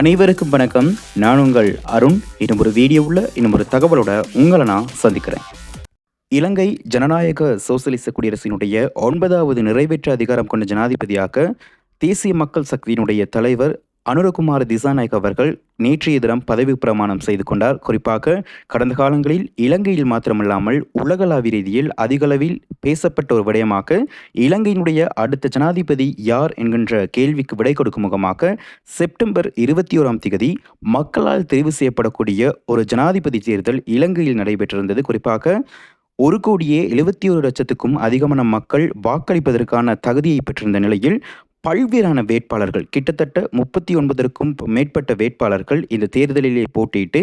அனைவருக்கும் வணக்கம். நான் உங்கள் அருண். இன்னும் ஒரு வீடியோவில் இன்னும் ஒரு தகவலோட உங்களை நான் சந்திக்கிறேன். இலங்கை ஜனநாயக சோசலிச குடியரசினுடைய ஒன்பதாவது நிறைவேற்ற அதிகாரம் கொண்ட ஜனாதிபதியாக தேசிய மக்கள் சக்தியினுடைய தலைவர் அனுரகுமார் திசாநாயக் அவர்கள் நேற்றைய தினம் பதவி பிரமாணம் செய்து கொண்டார். குறிப்பாக கடந்த காலங்களில் இலங்கையில் மாத்திரமல்லாமல் உலகளாவிய ரீதியில் அதிகளவில் பேசப்பட்ட ஒரு விடயமாக இலங்கையினுடைய அடுத்த ஜனாதிபதி யார் என்கின்ற கேள்விக்கு விடை கொடுக்கும் முகமாக செப்டம்பர் இருபத்தி ஓராம் தேதி மக்களால் தெரிவு செய்யப்படக்கூடிய ஒரு ஜனாதிபதி தேர்தல் இலங்கையில் நடைபெற்றிருந்தது. குறிப்பாக ஒரு கோடியே எழுபத்தி ஒரு லட்சத்துக்கும் அதிகமான மக்கள் வாக்களிப்பதற்கான தகுதியை பெற்றிருந்த நிலையில் பல்வேறான வேட்பாளர்கள் கிட்டத்தட்ட முப்பத்தி ஒன்பதற்கும் மேற்பட்ட வேட்பாளர்கள் இந்த தேர்தலிலே போட்டியிட்டு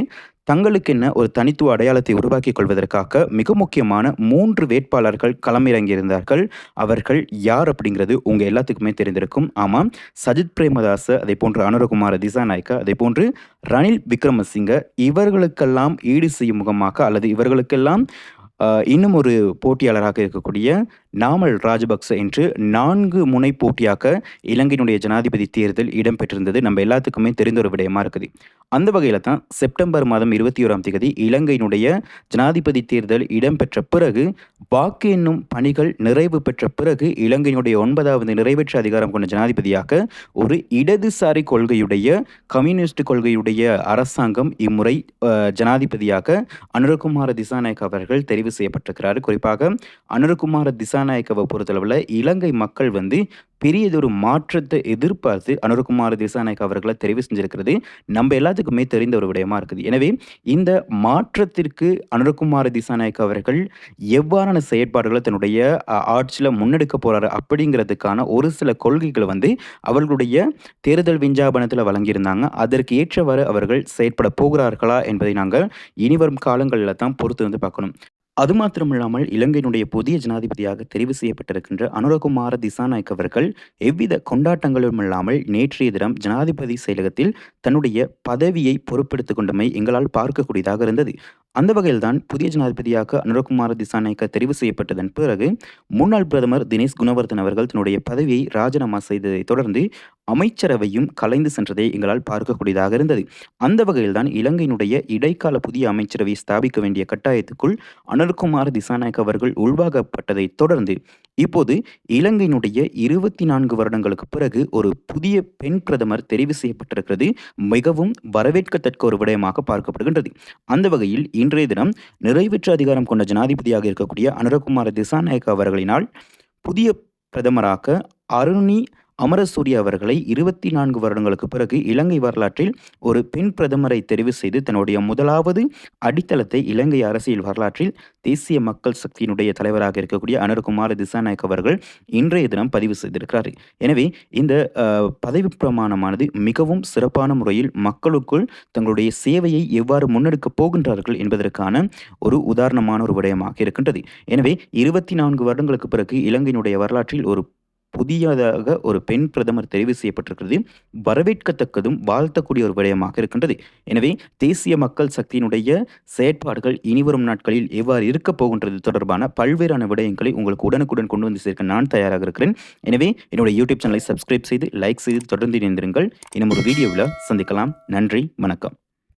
தங்களுக்கென்ன ஒரு தனித்துவ அடையாளத்தை உருவாக்கிக் கொள்வதற்காக மிக முக்கியமான மூன்று வேட்பாளர்கள் களமிறங்கியிருந்தார்கள். அவர்கள் யார் அப்படிங்கிறது உங்கள் எல்லாத்துக்குமே தெரிந்திருக்கும். ஆமாம் சஜித் பிரேமதாச அதே போன்று அனுரகுமார திசாநாயக்க அதே போன்று ரணில் விக்ரமசிங்க இவர்களுக்கெல்லாம் ஈடு செய்யும் முகமாக அல்லது இவர்களுக்கெல்லாம் இன்னும் ஒரு போட்டியாளராக இருக்கக்கூடிய நாமல் ராஜபக்ச என்று நான்கு முனை போட்டியாக இலங்கையினுடைய ஜனாதிபதி தேர்தல் இடம்பெற்றிருந்தது. நம்ம எல்லாத்துக்குமே தெரிந்த ஒரு விடயமா இருக்குது. அந்த வகையில் தான் செப்டம்பர் மாதம் இருபத்தி ஓராம் தேதி இலங்கையினுடைய ஜனாதிபதி தேர்தல் இடம்பெற்ற பிறகு வாக்கு என்னும் பணிகள் நிறைவு பெற்ற பிறகு இலங்கையினுடைய ஒன்பதாவது நிறைவேற்ற அதிகாரம் கொண்ட ஜனாதிபதியாக ஒரு இடதுசாரி கொள்கையுடைய கம்யூனிஸ்ட் கொள்கையுடைய அரசாங்கம் இம்முறை ஜனாதிபதியாக அனுரகுமார திசாநாயக் அவர்கள் தெரிவு செய்யப்பட்டிருக்கிறார். குறிப்பாக அனுரகுமார திசா திசாநாயக்கவை பொறுத்தளவில் இலங்கை மக்கள் வந்து பெரியதொரு மாற்றத்தை எதிர்பார்த்து அனுரகுமார் திசாநாயக் அவர்களை தெரிவு செஞ்சிருக்கிறது. நம்ம எல்லாத்துக்குமே தெரிந்த ஒரு விடயமா இருக்குது. எனவே இந்த மாற்றத்திற்கு அனுரகுமார் திசாநாயக் அவர்கள் எவ்வாறான செயற்பாடுகளை தன்னுடைய ஆட்சியில் முன்னெடுக்க போறாரு அப்படிங்கிறதுக்கான ஒரு சில கொள்கைகளை வந்து அவர்களுடைய தேர்தல் விஞ்ஞாபனத்தில் வழங்கியிருந்தாங்க. அதற்கு ஏற்றவாறு அவர்கள் செயற்பட போகிறார்களா என்பதை நாங்கள் இனிவரும் காலங்களில் தான் பொறுத்து வந்து பார்க்கணும். அது மாத்திரமில்லாமல் இலங்கையினுடைய புதிய ஜனாதிபதியாக தெரிவு செய்யப்பட்டிருக்கின்ற அனுரகுமார திசாநாயக் அவர்கள் எவ்வித கொண்டாட்டங்களும் இல்லாமல் நேற்றைய தினம் ஜனாதிபதி செயலகத்தில் தன்னுடைய பதவியை பொறுப்பெடுத்துக் கொண்டமை எங்களால் பார்க்கக்கூடியதாக இருந்தது. அந்த வகையில்தான் புதிய ஜனாதிபதியாக அனுரகுமார திசாநாயக்க தெரிவு செய்யப்பட்டதன் பிறகு முன்னாள் பிரதமர் தினேஷ் குணவர்தன் அவர்கள் தன்னுடைய பதவியை ராஜினாமா செய்ததை தொடர்ந்து அமைச்சரவையும் கலைந்து சென்றதை எங்களால் பார்க்கக்கூடியதாக இருந்தது. அந்த வகையில்தான் இலங்கையினுடைய இடைக்கால புதிய அமைச்சரவை ஸ்தாபிக்க வேண்டிய கட்டாயத்துக்குள் அனல்குமார் திசாநாயக் அவர்கள் உள்வாகப்பட்டதை தொடர்ந்து இப்போது இலங்கையினுடைய இருபத்தி நான்கு வருடங்களுக்கு பிறகு ஒரு புதிய பெண் பிரதமர் தெரிவு செய்யப்பட்டிருக்கிறது மிகவும் வரவேற்கத்தக்க ஒரு விடயமாக பார்க்கப்படுகின்றது. அந்த வகையில் இன்றைய தினம் நிறைவேற்று அதிகாரம் கொண்ட ஜனாதிபதியாக இருக்கக்கூடிய அனுரகுமார திசாநாயக்க அவர்களினால் புதிய பிரதமராக அருணி அமரசூரிய அவர்களை இருபத்தி நான்கு வருடங்களுக்கு பிறகு இலங்கை வரலாற்றில் ஒரு பெண் பிரதமரை தெரிவு செய்து தன்னுடைய முதலாவது அடித்தளத்தை இலங்கை அரசியல் வரலாற்றில் தேசிய மக்கள் சக்தியினுடைய தலைவராக இருக்கக்கூடிய அனர்குமார் திசாநாயக் அவர்கள் இன்றைய தினம் பதிவு செய்திருக்கிறார். எனவே இந்த பதவி பிரமாணமானது மிகவும் சிறப்பான முறையில் மக்களுக்குள் தங்களுடைய சேவையை எவ்வாறு முன்னெடுக்கப் போகின்றார்கள் என்பதற்கான ஒரு உதாரணமான ஒரு விடயமாக இருக்கின்றது. எனவே இருபத்தி நான்கு வருடங்களுக்கு பிறகு இலங்கையினுடைய வரலாற்றில் ஒரு புதியதாக ஒரு பெண் பிரதமர் தெரிவு செய்யப்பட்டிருக்கிறது. வரவேற்கத்தக்கதும் வாழ்த்தக்கூடிய ஒரு விடயமாக இருக்கின்றது. எனவே தேசிய மக்கள் சக்தியினுடைய செயற்பாடுகள் இனிவரும் நாட்களில் எவ்வாறு இருக்கப் போகின்றது தொடர்பான பல்வேறான விடயங்களை உங்களுக்கு உடனுக்குடன் கொண்டு வந்து சேர்க்க நான் தயாராக இருக்கிறேன். எனவே என்னுடைய யூடியூப் சேனலை சப்ஸ்கிரைப் செய்து லைக் செய்து தொடர்ந்து இணைந்திருங்கள். இன்னும் ஒரு வீடியோவில் சந்திக்கலாம். நன்றி வணக்கம்.